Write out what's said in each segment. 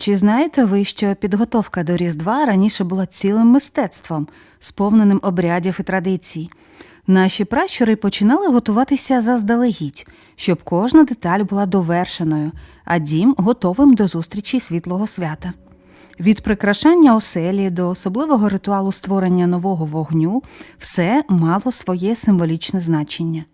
Чи знаєте ви, що підготовка до Різдва раніше була цілим мистецтвом, сповненим обрядів і традицій? Наші пращури починали готуватися заздалегідь, щоб кожна деталь була довершеною, а дім готовим до зустрічі світлого свята. Від прикрашання оселі до особливого ритуалу створення нового вогню все мало своє символічне значення.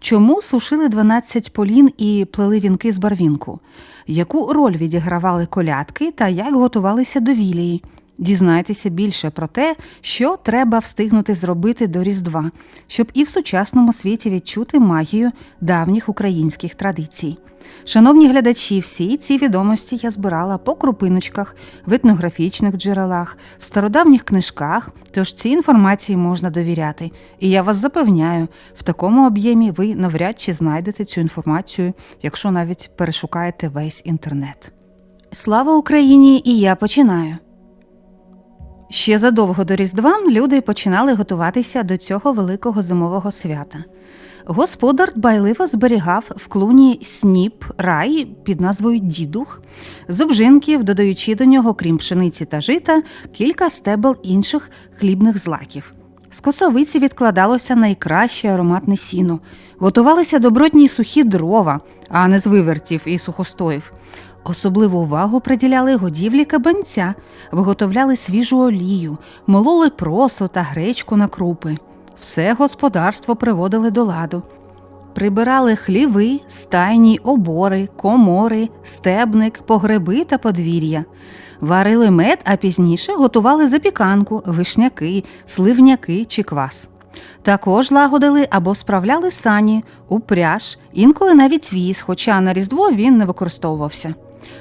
Чому сушили 12 полін і плели вінки з барвінку? Яку роль відігравали колядки та як готувалися до вілії? Дізнайтеся більше про те, що треба встигнути зробити до Різдва, щоб і в сучасному світі відчути магію давніх українських традицій. Шановні глядачі, всі ці відомості я збирала по крупиночках, в етнографічних джерелах, в стародавніх книжках, тож цій інформації можна довіряти. І я вас запевняю, в такому об'ємі ви навряд чи знайдете цю інформацію, якщо навіть перешукаєте весь інтернет. Слава Україні! І я починаю. Ще задовго до Різдва люди починали готуватися до цього великого зимового свята. Господар дбайливо зберігав в клуні сніп рай під назвою Дідух, з обжинків, додаючи до нього, крім пшениці та жита, кілька стебел інших хлібних злаків. З косовиці відкладалося найкраще ароматне сіно, готувалися добротні сухі дрова, а не з вивертів і сухостоїв. Особливу увагу приділяли годівлі кабанця, виготовляли свіжу олію, мололи просо та гречку на крупи. Все господарство приводили до ладу. Прибирали хліви, стайні, обори, комори, стебник, погреби та подвір'я. Варили мед, а пізніше готували запіканку, вишняки, сливняки чи квас. Також лагодили або справляли сані, упряж, інколи навіть віз, хоча на Різдво він не використовувався.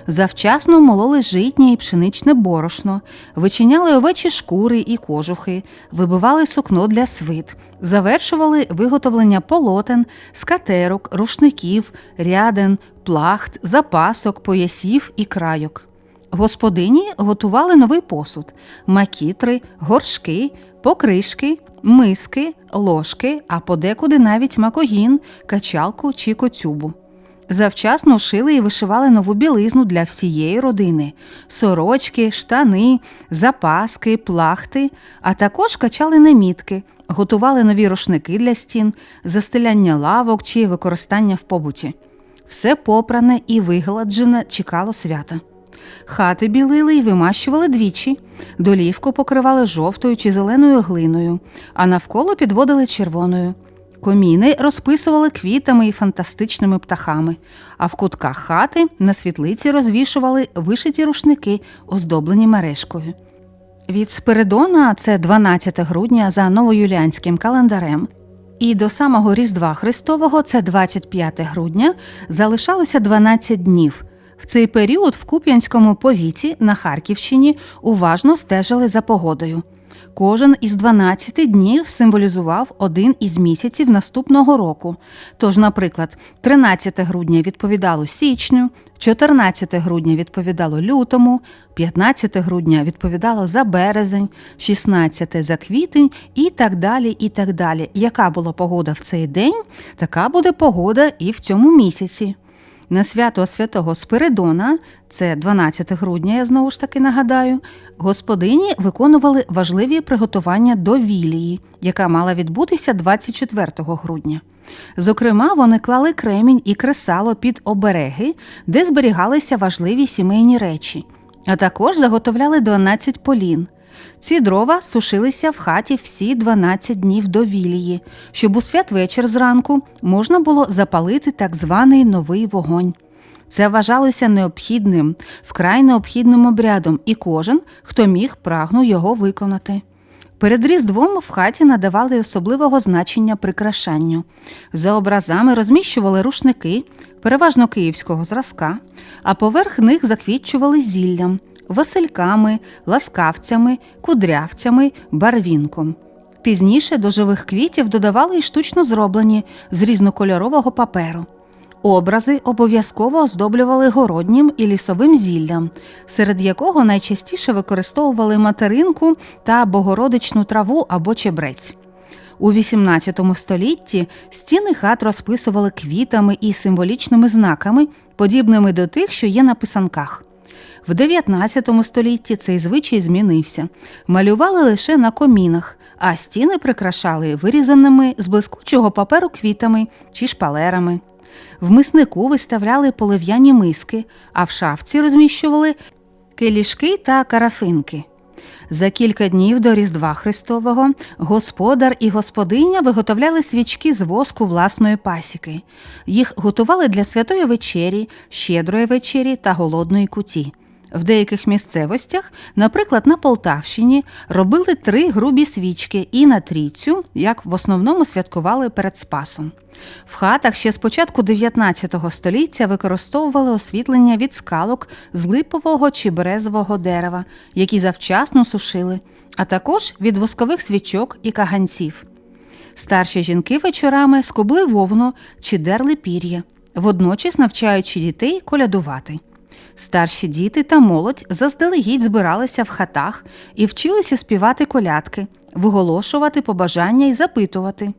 Завчасно мололи житнє і пшеничне борошно, вичиняли овечі шкури і кожухи, вибивали сукно для свит, завершували виготовлення полотен, скатерок, рушників, ряден, плахт, запасок, поясів і крайок. Господині готували новий посуд: макітри, горшки, покришки, миски, ложки, а подекуди навіть макогін, качалку чи коцюбу. Завчасно шили і вишивали нову білизну для всієї родини: сорочки, штани, запаски, плахти, а також качали намітки, готували нові рушники для стін, застеляння лавок чи використання в побуті. Все попране і вигладжене чекало свята. Хати білили і вимащували двічі, долівку покривали жовтою чи зеленою глиною, а навколо підводили червоною. Коміни розписували квітами і фантастичними птахами, а в кутках хати на світлиці розвішували вишиті рушники, оздоблені мережкою. Від Спиридона, це 12 грудня за новоюліанським календарем, і до самого Різдва Христового, це 25 грудня, залишалося 12 днів. В цей період в Куп'янському повіті на Харківщині уважно стежили за погодою. Кожен із 12 днів символізував один із місяців наступного року. Тож, наприклад, 13 грудня відповідало січню, 14 грудня відповідало лютому, 15 грудня відповідало за березень, 16 за квітень і так далі. і так далі. Яка була погода в цей день, така буде погода і в цьому місяці. На свято святого Спиридона, це 12 грудня, я знову ж таки нагадаю, господині виконували важливі приготування до вілії, яка мала відбутися 24 грудня. Зокрема, вони клали кремінь і кресало під обереги, де зберігалися важливі сімейні речі, а також заготовляли 12 полін. Ці дрова сушилися в хаті всі 12 днів до вілії, щоб у святвечір зранку можна було запалити так званий новий вогонь. Це вважалося необхідним, вкрай необхідним обрядом, і кожен, хто міг, прагнув його виконати. Перед Різдвом в хаті надавали особливого значення прикрашанню. За образами розміщували рушники, переважно київського зразка, а поверх них заквітчували зіллям васильками, ласкавцями, кудрявцями, барвінком. Пізніше до живих квітів додавали й штучно зроблені з різнокольорового паперу. Образи обов'язково оздоблювали городнім і лісовим зіллям, серед якого найчастіше використовували материнку та богородичну траву або чебрець. У XVIII столітті стіни хат розписували квітами і символічними знаками, подібними до тих, що є на писанках. В 19 столітті цей звичай змінився. Малювали лише на комінах, а стіни прикрашали вирізаними з блискучого паперу квітами чи шпалерами. В миснику виставляли полив'яні миски, а в шафці розміщували килішки та карафинки. За кілька днів до Різдва Христового господар і господиня виготовляли свічки з воску власної пасіки. Їх готували для святої вечері, щедрої вечері та голодної куті. В деяких місцевостях, наприклад, на Полтавщині, робили три грубі свічки і на трійцю, як в основному святкували перед Спасом. В хатах ще з початку 19 століття використовували освітлення від скалок з липового чи березового дерева, які завчасно сушили, а також від воскових свічок і каганців. Старші жінки вечорами скубли вовну чи дерли пір'я, водночас навчаючи дітей колядувати. Старші діти та молодь заздалегідь збиралися в хатах і вчилися співати колядки, виголошувати побажання і запитувати.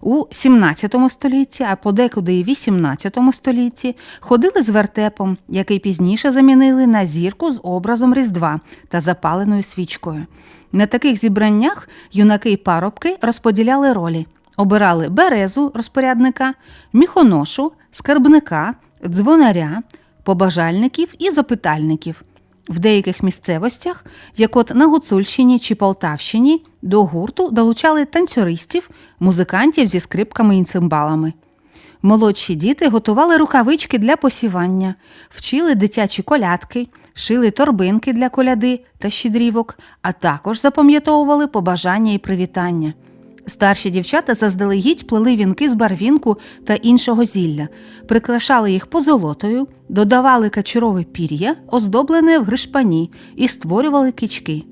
У 17 столітті, а подекуди і 18 столітті ходили з вертепом, який пізніше замінили на зірку з образом Різдва та запаленою свічкою. На таких зібраннях юнаки й парубки розподіляли ролі, обирали березу розпорядника, міхоношу, скарбника, дзвонаря, побажальників і запитальників. В деяких місцевостях, як от на Гуцульщині чи Полтавщині, до гурту долучали танцюристів, музикантів зі скрипками і цимбалами. Молодші діти готували рукавички для посівання, вчили дитячі колядки, шили торбинки для коляди та щедрівок, а також запам'ятовували побажання і привітання. Старші дівчата заздалегідь плели вінки з барвінку та іншого зілля, прикрашали їх позолотою, додавали качурове пір'я, оздоблене в гришпані, і створювали кички.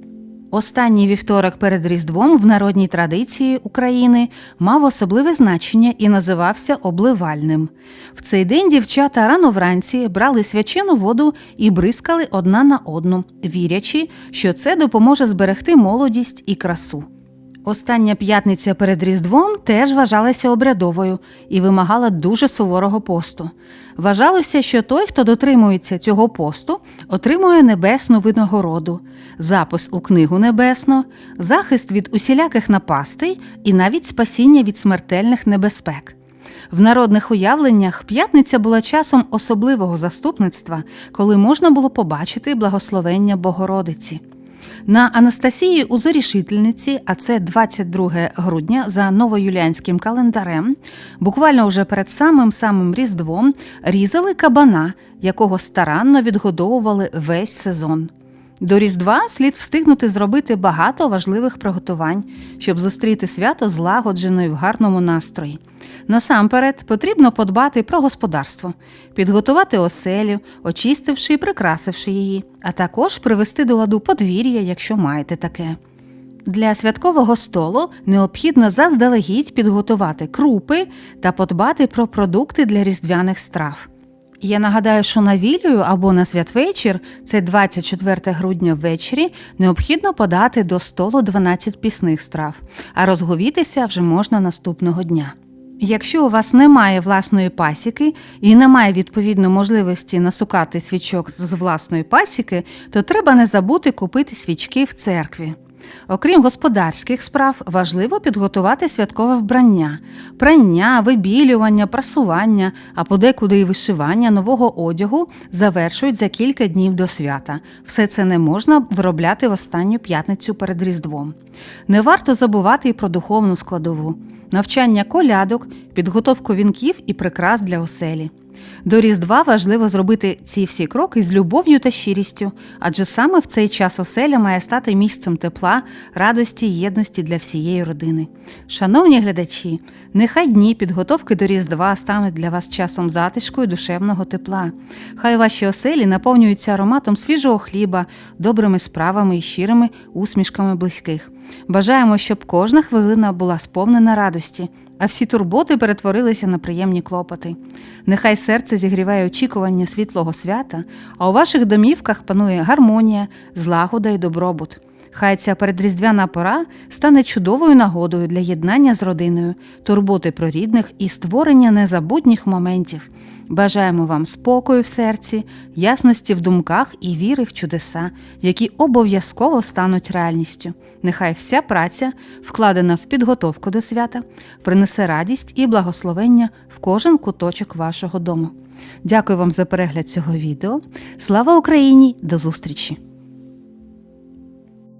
Останній вівторок перед Різдвом в народній традиції України мав особливе значення і називався обливальним. В цей день дівчата рано вранці брали свячену воду і бризкали одна на одну, вірячи, що це допоможе зберегти молодість і красу. Остання п'ятниця перед Різдвом теж вважалася обрядовою і вимагала дуже суворого посту. Вважалося, що той, хто дотримується цього посту, отримує небесну винагороду, запис у книгу небесну, захист від усіляких напастей і навіть спасіння від смертельних небезпек. В народних уявленнях п'ятниця була часом особливого заступництва, коли можна було побачити благословення Богородиці. На Анастасії у Зорішительниці, а це 22 грудня за новоюліанським календарем, буквально вже перед самим самим Різдвом різали кабана, якого старанно відгодовували весь сезон. До Різдва слід встигнути зробити багато важливих приготувань, щоб зустріти свято злагоджено і в гарному настрої. Насамперед потрібно подбати про господарство, підготувати оселю, очистивши і прикрасивши її, а також привести до ладу подвір'я, якщо маєте таке. Для святкового столу необхідно заздалегідь підготувати крупи та подбати про продукти для різдвяних страв. Я нагадаю, що на вілію або на святвечір, це 24 грудня ввечері, необхідно подати до столу 12 пісних страв, а розговітися вже можна наступного дня. Якщо у вас немає власної пасіки і немає відповідно можливості насукати свічок з власної пасіки, то треба не забути купити свічки в церкві. Окрім господарських справ, важливо підготувати святкове вбрання, прання, вибілювання, прасування, а подекуди і вишивання нового одягу завершують за кілька днів до свята. Все це не можна виробляти в останню п'ятницю перед Різдвом. Не варто забувати і про духовну складову, навчання колядок, підготовку вінків і прикрас для оселі. До Різдва важливо зробити ці всі кроки з любов'ю та щирістю, адже саме в цей час оселя має стати місцем тепла, радості і єдності для всієї родини. Шановні глядачі, нехай дні підготовки до Різдва стануть для вас часом затишку і душевного тепла. Хай ваші оселі наповнюються ароматом свіжого хліба, добрими справами і щирими усмішками близьких. Бажаємо, щоб кожна хвилина була сповнена радості а всі турботи перетворилися на приємні клопоти. Нехай серце зігріває очікування світлого свята, а у ваших домівках панує гармонія, злагода і добробут. Хай ця передріздвяна пора стане чудовою нагодою для єднання з родиною, турботи про рідних і створення незабутніх моментів. Бажаємо вам спокою в серці, ясності в думках і віри в чудеса, які обов'язково стануть реальністю. Нехай вся праця, вкладена в підготовку до свята, принесе радість і благословення в кожен куточок вашого дому. Дякую вам за перегляд цього відео. Слава Україні! До зустрічі!